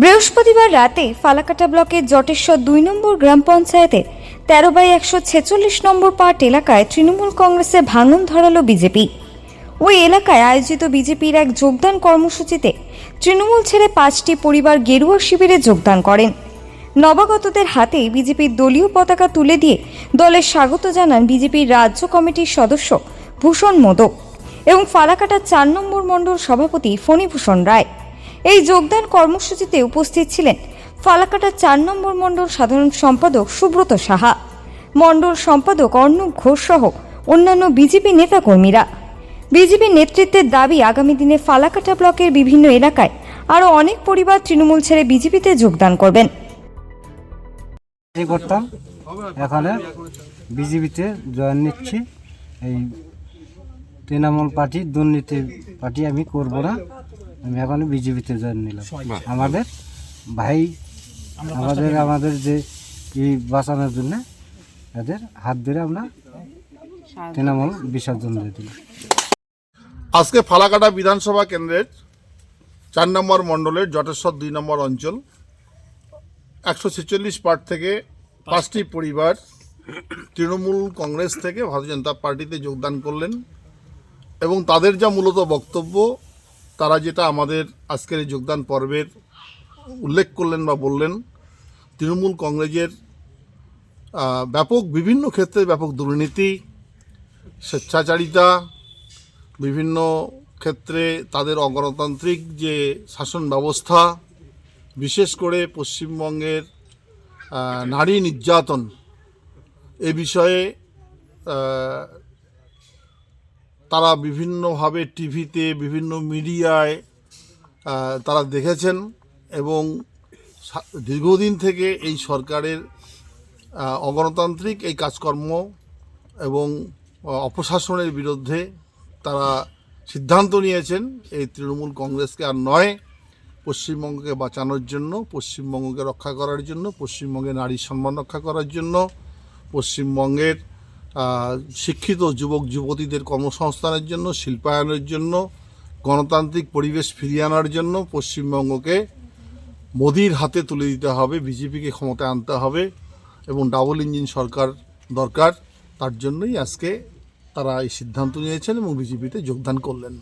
বৃহস্পতিবার রাতে ফালাকাটা ব্লকের জটেশ্বর দুই নম্বর গ্রাম পঞ্চায়েতের তেরো বাই একশো ছেচল্লিশ নম্বর পার্ট এলাকায় তৃণমূল কংগ্রেসে ভাঙন ধরালো বিজেপি। ওই এলাকায় আয়োজিত বিজেপির এক যোগদান কর্মসূচিতে তৃণমূল ছেড়ে পাঁচটি পরিবার গেরুয়া শিবিরে যোগদান করেন। নবাগতদের হাতে বিজেপির দলীয় পতাকা তুলে দিয়ে দলের স্বাগত জানান বিজেপির রাজ্য কমিটির সদস্য ভূষণ মোদক এবং ফালাকাটার চার নম্বর মণ্ডল সভাপতি ফণীভূষণ রায়। এই যোগদান কর্মসূচিতে উপস্থিত ছিলেন ফালাকাটা চার নম্বর মণ্ডল সাধারণ সম্পাদক সুব্রত সাহা, মণ্ডল সম্পাদক অর্ণব ঘোষ সহ অন্যান্য বিজেপি নেতাকর্মীরা। বিজেপি নেতৃত্বের দাবি আগামী দিনে ফালাকাটা ব্লকের বিভিন্ন এলাকায় আরও অনেক পরিবার তৃণমূল ছেড়ে বিজেপিতে যোগদান করবেন। করতাম। এখানে বিজেপিতে জয়েন নিচ্ছি। এই তৃণমূল পার্টি দুর্নীতি পার্টি আমি করব না। আমি এখন বিজেপিতে জয়েন নিলাম। আমাদের ভাই আমাদের আমাদের যে কি বাঁচানোর জন্য এদের হাত ধরে আমরা তৃণমূল বিসর্জন দিয়ে দিলাম। আজকে ফালাকাটা বিধানসভা কেন্দ্রের চার নম্বর মণ্ডলের জটেশ্বর দুই নম্বর অঞ্চল একশো ছেচল্লিশ পার্ট থেকে পাঁচটি পরিবার তৃণমূল কংগ্রেস থেকে ভারতীয় জনতা পার্টিতে যোগদান করলেন এবং তাদের যা মূলত বক্তব্য তারা যেটা আমাদের আজকের এই যোগদান পর্বের উল্লেখ করলেন বা বললেন, তৃণমূল কংগ্রেসের ব্যাপক বিভিন্ন ক্ষেত্রে ব্যাপক দুর্নীতি, স্বেচ্ছাচারিতা, বিভিন্ন ক্ষেত্রে তাদের অগণতান্ত্রিক যে শাসন ব্যবস্থা, বিশেষ করে পশ্চিমবঙ্গের নারী নির্যাতন, এ বিষয়ে তারা বিভিন্নভাবে টিভিতে, বিভিন্ন মিডিয়ায় তারা দেখেছেন এবং দীর্ঘদিন থেকে এই সরকারের অগণতান্ত্রিক এই কাজকর্ম এবং অপশাসনের বিরুদ্ধে তারা সিদ্ধান্ত নিয়েছেন এই তৃণমূল কংগ্রেসকে আর নয়, পশ্চিমবঙ্গকে বাঁচানোর জন্য, পশ্চিমবঙ্গকে রক্ষা করার জন্য, পশ্চিমবঙ্গে নারী সম্মান রক্ষা করার জন্য, পশ্চিমবঙ্গের শিক্ষিত যুবক, যুবতীদের কর্মসংস্থানের জন্য, শিল্পায়নের জন্য, গণতান্ত্রিক পরিবেশ ফিরিয়ে আনার জন্য পশ্চিমবঙ্গকে মোদির হাতে তুলে দিতে হবে, বিজেপিকে ক্ষমতায় আনতে হবে এবং ডাবল ইঞ্জিন সরকার দরকার। তার জন্যই আজকে তারা এই সিদ্ধান্ত নিয়েছেন এবং বিজেপিতে যোগদান করলেন।